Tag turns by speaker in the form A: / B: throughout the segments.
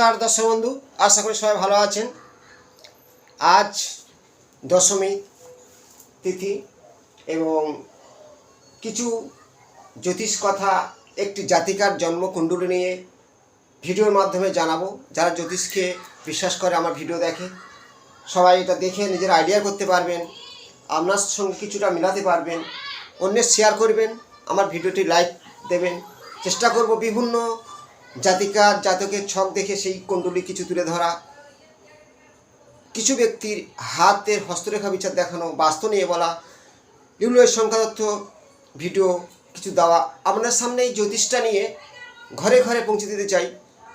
A: নমস্কার দর্শক বন্ধু, আশা করি সবাই ভালো আছেন। আজ দশমী তিথি এবং কিছু জ্যোতিষ কথা একটি জাতিকার জন্মকুণ্ডলী নিয়ে ভিডিওর মাধ্যমে জানাব। যারা জ্যোতিষকে বিশ্বাস করে আমার ভিডিও দেখে, সবাই এটা দেখে নিজের আইডিয়া করতে পারবেন, আপনার সঙ্গে কিছুটা মিলাতে পারবেন, অন্যের শেয়ার করবেন, আমার ভিডিওটি লাইক দেবেন, চেষ্টা করব বিভিন্ন জাতিকার জাতকের ছক দেখে সেই কুণ্ডলী কিছু তুলে ধরা। কিছু ব্যক্তির হাতের হস্তরেখা বিচার দেখানো বাস্তু নিয়ে বলা। এগুলো এর সংখ্যা তথ্য ভিডিও কিছু দেওয়া। আপনার সামনে এই জ্যোতিষটা নিয়ে ঘরে ঘরে পৌঁছে দিতে চাই।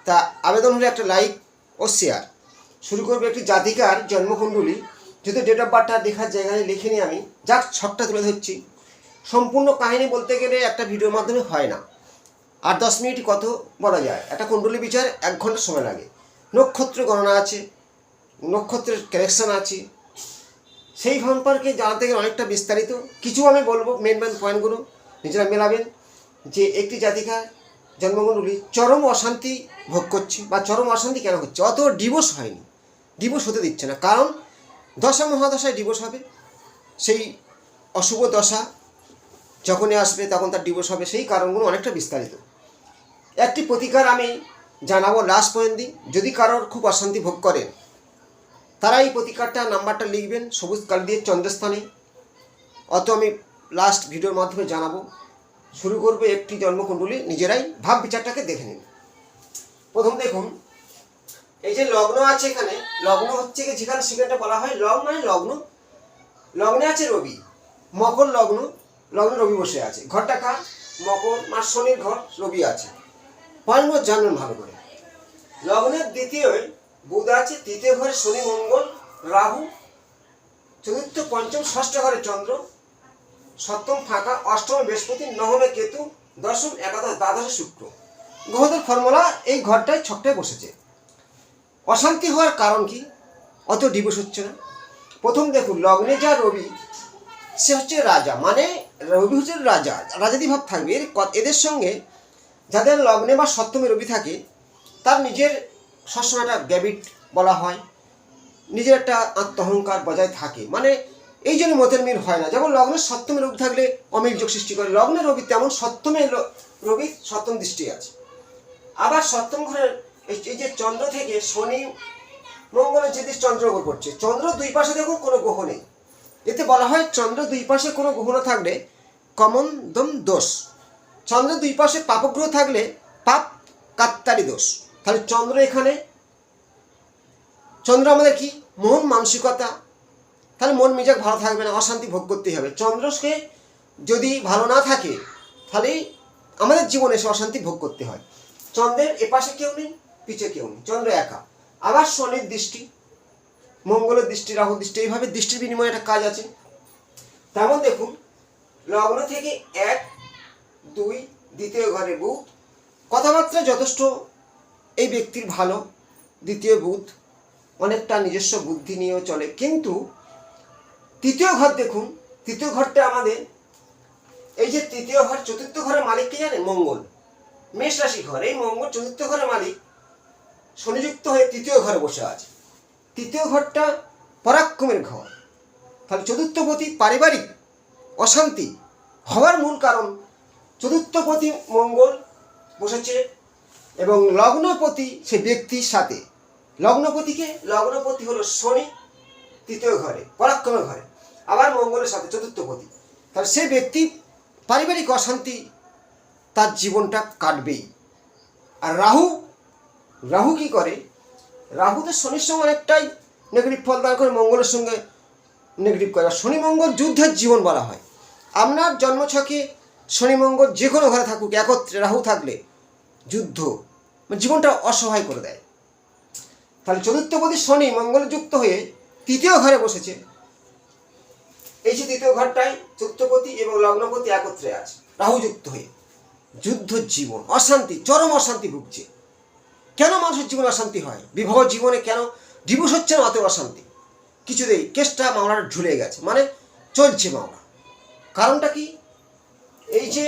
A: তা আবেদন হলো একটা লাইক ও শেয়ার শুরু করবে একটি জাতিকার জন্মকুণ্ডলী। যদি ডেট অফ বার্থটা দেখার জায়গায় লিখে নিই আমি। যাক, ছকটা তুলে ধরছি। সম্পূর্ণ কাহিনী বলতে গেলে একটা ভিডিওর মাধ্যমে হয় না। আর দশ মিনিট কত বলা যায়? একটা কুণ্ডলী বিচার এক ঘণ্টা সময় লাগে। নক্ষত্র গণনা আছে, নক্ষত্রের কালেকশন আছে। সেই সম্পর্কে জানাতে গেলে অনেকটা বিস্তারিত। কিছু আমি বলব মেন মেন পয়েন্টগুলো নিজেরা মেলাবেন যে একটি জাতিকার জন্মকুণ্ডলী চরম অশান্তি ভোগ করছে। বা চরম অশান্তি কেন হচ্ছে অত ডিভোর্স হয়নি। ডিভোর্স হতে দিচ্ছে না। কারণ দশা মহাদশায় ডিভোর্স হবে। সেই অশুভ দশা যখনই আসবে তখন তার ডিভোর্স হবে। সেই কারণগুলো অনেকটা বিস্তারিত। একটি প্রতিকার আমি জানাব লাস্ট দিই যদি কারোর খুব অশান্তি ভোগ করেন তারা এই প্রতিকারটা, নাম্বারটা লিখবেন সবুজ কালি দিয়ে চন্দ্রস্থানে। অত আমি লাস্ট ভিডিওর মাধ্যমে জানাব। শুরু করব একটি জন্মকুণ্ডলী, নিজেরাই ভাব বিচারটাকে দেখে নিন। প্রথম দেখুন, এই যে লগ্ন আছে এখানে, লগ্ন হচ্ছে যেখানে সেখানটা বলা হয় লগ্ন মানে লগ্ন। লগ্নে আছে রবি, মকর লগ্ন, লগ্নে রবি বসে আছে। ঘরটা কার? মকর মাস শনির ঘর রবি আছে। পয়েন্টগুলো জানবেন ভালো করে। লগ্নের দ্বিতীয় বুধ আছে, তৃতীয় ঘরে শনি, মঙ্গল, রাহু, চতুর্থ, পঞ্চম, ষষ্ঠ ঘরে চন্দ্র, সপ্তম ফাঁকা, অষ্টম বৃহস্পতি, নবমে কেতু, দশম একাদশ, দ্বাদশে শুক্র। গ্রহদের ফর্মুলা এই ঘরটায় ছকটায় বসেছে। অশান্তি হওয়ার কারণ কি? অত ডিভোর্স হচ্ছে না। প্রথম দেখুন, লগ্নে যা রবি, সে হচ্ছে রাজা। মানে রবি হচ্ছে রাজা। রাজাদি ভাব থাকবে। এর এদের সঙ্গে যাদের লগ্নে বা সপ্তমে রবি থাকে, তার নিজের সবসময় একটা গ্যাবিট বলা হয়। নিজের একটা আত্মহংকার বজায় থাকে। মানে এই জন্য মতের মিল হয় না। যেমন লগ্নের সপ্তমে রবি থাকলে অমিল যোগ সৃষ্টি করে। লগ্নের রবি তেমন সপ্তমে রবি সপ্তম দৃষ্টি আছে। আবার সপ্তম ঘরের এই- যে চন্দ্র থেকে শনি, মঙ্গলের যে চন্দ্র উপর পড়ছে চন্দ্র দুই পাশে দেখুন কোনো গ্রহ নেই। এতে বলা হয় চন্দ্র দুই পাশে কোনো গ্রহ না থাকলে কমন দম দোষ। চন্দ্র দুই পাশে পাপগ্রহ থাকলে পাপ কাত্তারি দোষ। তাহলে চন্দ্র এখানে। চন্দ্র আমাদের কি? মন, মানসিকতা। তাহলে মন মেজাজ ভালো থাকবে না, অশান্তি ভোগ করতেই হবে। চন্দ্রকে যদি ভালো না থাকে, তাহলে আমাদের জীবনে এসে অশান্তি ভোগ করতে হয়। চন্দ্রের এপাশে কেউ নেই, পিছে কেউ নেই। চন্দ্র একা। আবার শনির দৃষ্টি, মঙ্গলের দৃষ্টি, রাহুর দৃষ্টি, এইভাবে দৃষ্টির বিনিময়ে একটা কাজ আছে। তেমন দেখুন, লগ্ন থেকে এক দুই, দ্বিতীয় ঘরে বুধ কথাবার্তা যথেষ্ট। এই ব্যক্তির ভালো। দ্বিতীয় বুধ অনেকটা নিজস্ব বুদ্ধি নিয়েও চলে। কিন্তু তৃতীয় ঘর দেখুন। তৃতীয় ঘরটা আমাদের এই যে তৃতীয় ঘর, চতুর্থ ঘরের মালিক কে জানেন? মঙ্গল। মেষ রাশি ঘর। এই মঙ্গল চতুর্থ ঘরের মালিক শনিযুক্ত হয়ে তৃতীয় ঘরে বসে আছে। তৃতীয় ঘরটা পরাক্রমের ঘর। তাহলে চতুর্থপতি পারিবারিক অশান্তি হওয়ার মূল কারণ চতুর্থপতি মঙ্গল বসেছে এবং লগ্নপতি সে ব্যক্তির সাথে। লগ্নপতিকে, লগ্নপতি হলো শনি, তৃতীয় ঘরে পরাক্রমের ঘরে। আবার মঙ্গলের সাথে চতুর্থপতি। তাহলে সে ব্যক্তি পারিবারিক অশান্তি তার জীবনটা কাটবেই। আর রাহু রাহু কি করে? রাহু তো শনির সঙ্গে অনেকটাই নেগেটিভ ফল দান করে, মঙ্গলের সঙ্গে নেগেটিভ করে। আর শনি মঙ্গল যুদ্ধের জীবন বলা হয়। আপনার জন্মছকে শনি মঙ্গল যে কোনো ঘরে থাকুক, একত্রে রাহু থাকলে যুদ্ধ মানে জীবনটা অসহায় করে দেয়। তাহলে চতুর্থপতি শনি মঙ্গল যুক্ত হয়ে তৃতীয় ঘরে বসেছে। এই যে তৃতীয় ঘরটায় চতুর্থপতি এবং লগ্নপতি একত্রে আছে, রাহু যুক্ত হয়ে। যুদ্ধ জীবন, অশান্তি, চরম অশান্তি ভুগছে। কেন মানুষের জীবন অশান্তি হয়? বিবাহ জীবনে কেন ডিভোর্স হচ্ছে না অত অশান্তি? কিছুতেই কেসটা মামলাটা ঝুলে গেছে। মানে চলছে মামলা। কারণটা কি? এই যে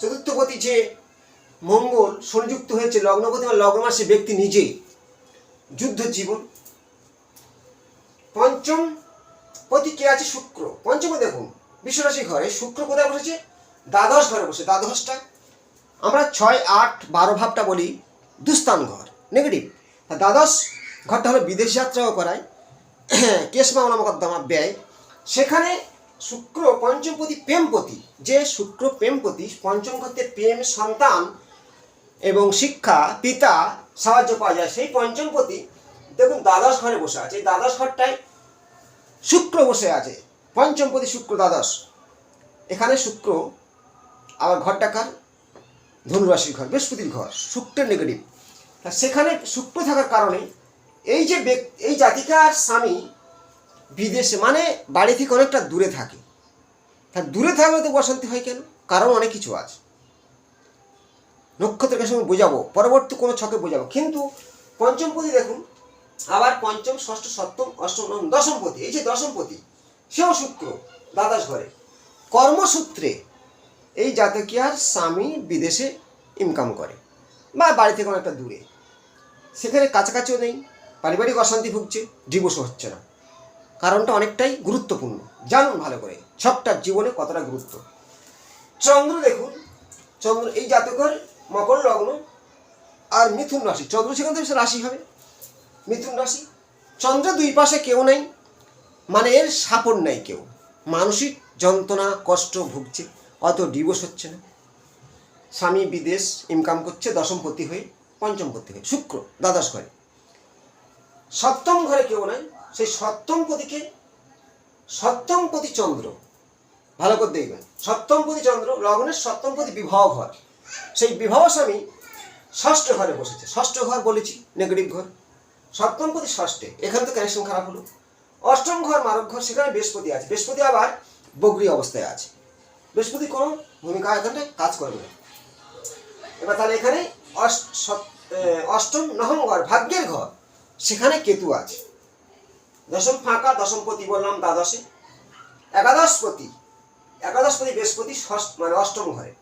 A: চতুর্থপতি যে মঙ্গল সংযুক্ত হয়েছে লগ্নপতি বা লগ্ন মাসে ব্যক্তি নিজেই যুদ্ধ জীবন। পঞ্চম পতি কে আছে? শুক্র। পঞ্চমে দেখুন, বিশ্বরাশি ঘরে শুক্র কোথায় বসেছে? দ্বাদশ ঘরে বসে। দ্বাদশটা আমরা ছয়, আট, বারো ভাবটা বলি দুস্থান ঘর নেগেটিভ দ্বাদশ ঘরটা হলো বিদেশ যাত্রাও করায় কেস মামলা মোকদ্দমা ব্যয়। সেখানে শুক্র পঞ্চমপতি প্রেমপতি যে শুক্র প্রেমপতি পঞ্চম ঘরতে প্রেম, সন্তান এবং শিক্ষা, পিতা সাহায্য পাওয়া যায়। সেই পঞ্চমপতি দেখুন, দ্বাদশ ঘরে বসে আছে। এই দ্বাদশ ঘরটায় শুক্র বসে আছে। পঞ্চমপতি শুক্র, দ্বাদশ। এখানে শুক্র আবার ঘরটা কার? ধনুরাশির ঘর, বৃহস্পতির ঘর, শুক্রের নেগেটিভ সেখানে শুক্র থাকার কারণে এই যে ব্যক্তি এই জাতিকার স্বামী বিদেশে মানে বাড়ি থেকে অনেকটা দূরে থাকে। তা দূরে থাকলে তো অশান্তি হয় কেন? কারণ অনেক কিছু আছে। নক্ষত্রের সঙ্গে বোঝাবো, পরবর্তী কোনো ছকে বোঝাবো। কিন্তু পঞ্চমপতি দেখুন, আবার পঞ্চম, ষষ্ঠ, সপ্তম, অষ্টম, নবম দশমপতি এই যে দশমপতি সেও শুক্র, দ্বাদশ ঘরে। কর্মসূত্রে এই জাতকিয়ার স্বামী বিদেশে ইনকাম করে, বা বাড়ি থেকে অনেকটা দূরে। সেখানে কাছাকাছিও নেই, পারিবারিক অশান্তি ভুগছে ডিভোর্সও হচ্ছে না। কারণটা অনেকটাই গুরুত্বপূর্ণ। জানুন ভালো করে, সবটার জীবনে কতটা গুরুত্ব। চন্দ্র দেখুন, চন্দ্র, এই জাতকের মকর, লগ্ন আর মিথুন রাশি। চন্দ্র সেখান থেকে রাশি হবে। মিথুন রাশি। চন্দ্র দুই পাশে কেউ নেই মানে এর সাপোর্ট নেই কেউ। মানসিক যন্ত্রণা, কষ্ট ভুগছে, অত ডিভোর্স হচ্ছে না। স্বামী বিদেশ ইনকাম করছে, দশমপতি হয়ে পঞ্চমপতি হয়ে, শুক্র, দ্বাদশ ঘরে। সপ্তম ঘরে কেউ নাই সেই সপ্তম পতিকে সপ্তম পতি চন্দ্র। ভালো করে দেখবেন। সপ্তম পতি চন্দ্র, লগ্নের সপ্তম পতি বিবাহ ঘর। সেই বিবাহ স্বামী ষষ্ঠ ঘরে বসেছে। ষষ্ঠ ঘর বলেছি নেগেটিভ ঘর। সপ্তম পতি ষষ্ঠে। এখানে তো কানেকশন খারাপ হলো। অষ্টম ঘর, মারক ঘর, সেখানে বৃহস্পতি আছে। বৃহস্পতি আবার বগরি অবস্থায় আছে। বৃহস্পতি কোনো ভূমিকা এখানটায় কাজ করবে না। এবার তাহলে এখানে অষ্টম, নবম ঘর, ভাগ্যের ঘর, সেখানে কেতু আছে। দশম ফাঁকা দশমপতি বললাম দ্বাদশে। একাদশপতি একাদশপতি বৃহস্পতি ষষ্ঠ মানে অষ্টম ঘরে।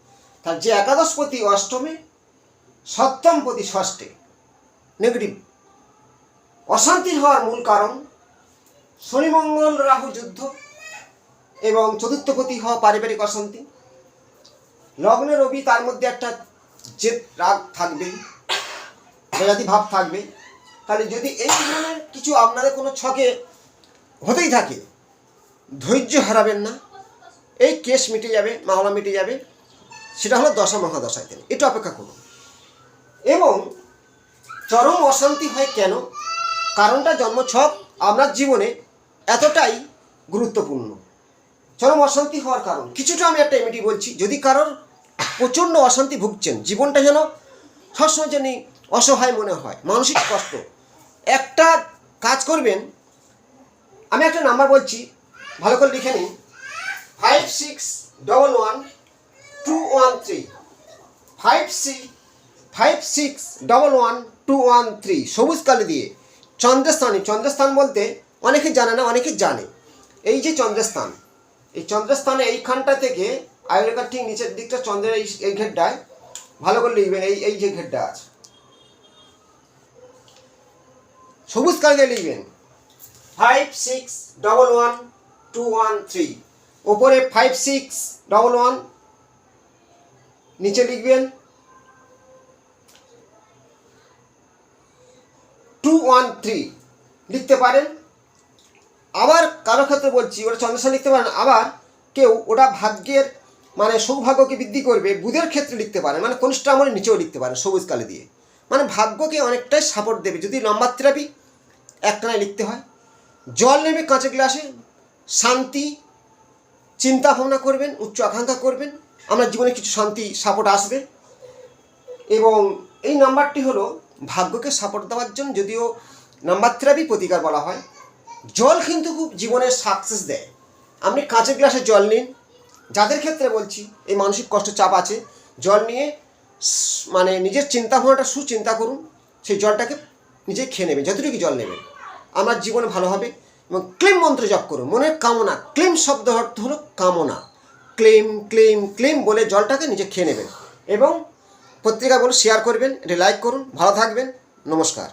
A: তার যে একাদশপতি অষ্টমে সপ্তমপতি ষষ্ঠে নেগেটিভ অশান্তি হওয়ার মূল কারণ, শনিমঙ্গল, রাহু যুদ্ধ এবং চতুর্থপতি হওয়া পারিবারিক অশান্তি। লগ্নে রবি তার মধ্যে একটা জেদ রাগ থাকবেই বেজাতি ভাব থাকবে তাহলে যদি এই ধরনের কিছু আপনাদের কোনো ছকে হতেই থাকে, ধৈর্য হারাবেন না। এই কেস মিটে যাবে, মামলা মিটে যাবে, সেটা হলো দশা মহাদশায় তিনি। এটা অপেক্ষা করুন। এবং চরম অশান্তি হয় কেন? কারণটা জন্ম জন্মছক আপনার জীবনে এতটাই গুরুত্বপূর্ণ। চরম অশান্তি হওয়ার কারণ। কিছুটা আমি একটা এমনিটি বলছি, যদি কারোর প্রচণ্ড অশান্তি ভুগছেন, জীবনটা যেন সবসময় জানি অসহায় মনে হয়, মানসিক কষ্ট একটা কাজ করবেন, আমি একটা নাম্বার বলছি, ভালো করে লিখে নিন। Five six double one two one three five six five six double one two one three সবুজ কালি দিয়ে। চন্দ্রস্থানে, চন্দ্রস্থান বলতে অনেকে জানে না, অনেকে জানে। এই যে চন্দ্রস্থান, এই চন্দ্রস্থানে এইখানটা থেকে আয়ুরেখার ঠিক নিচের দিকটা চন্দ্রের এই এই ঘেরটায়, ভালো করে লিখবেন, এই এই যে ঘেরটা আছে। সবুজ কালি দিয়ে লিখবেন। Five six double one two one three ওপরে ফাইভ সিক্স ডবল ওয়ান নিচে লিখবেন টু ওয়ান থ্রি লিখতে পারেন। আবার কারও ক্ষেত্রে বলছি ওটা চন্দ্রসা লিখতে পারেন আবার কেউ ওটা ভাগ্যের মানে সৌভাগ্যকে বৃদ্ধি করবে বুধের ক্ষেত্রে লিখতে পারেন মানে কনিষ্ঠ আমলের নিচেও লিখতে পারেন সবুজ কালি দিয়ে। মানে ভাগ্যকে অনেকটাই সাপোর্ট দেবে যদি লম্বা থেরাপি একটানায় লিখতে হয়। জল নেবে কাঁচের গ্লাসে, শান্তি চিন্তা ভাবনা করবেন, উচ্চ আকাঙ্ক্ষা করবেন আপনার জীবনে কিছু শান্তি সাপোর্ট আসবে। এবং এই নাম্বারটি হলো ভাগ্যকে সাপোর্ট দেওয়ার জন্য যদিও নাম্বার থেরাপি প্রতিকার বলা হয়। জল কিন্তু খুব জীবনের সাকসেস দেয়। আপনি কাঁচের গ্লাসে জল নিন। যাদের ক্ষেত্রে বলছি, এই মানসিক কষ্ট চাপ আছে, জল নিয়ে মানে নিজের চিন্তা ভাবনাটা সুচিন্তা করুন। সেই জলটাকে নিজে খেয়ে নেবেন যতটুকু জল নেবেন আমার জীবনে ভালো হবে এবং ক্লেম মন্ত্র জপ করুন মনের কামনা, ক্লেম শব্দ অর্থ হলো কামনা। ক্লেম ক্লেম ক্লেম বলে জলটাকে নিজে খেয়ে নেবেন। এবং পত্রিকাগুলো শেয়ার করবেন, এটি লাইক করুন, ভালো থাকবেন, নমস্কার।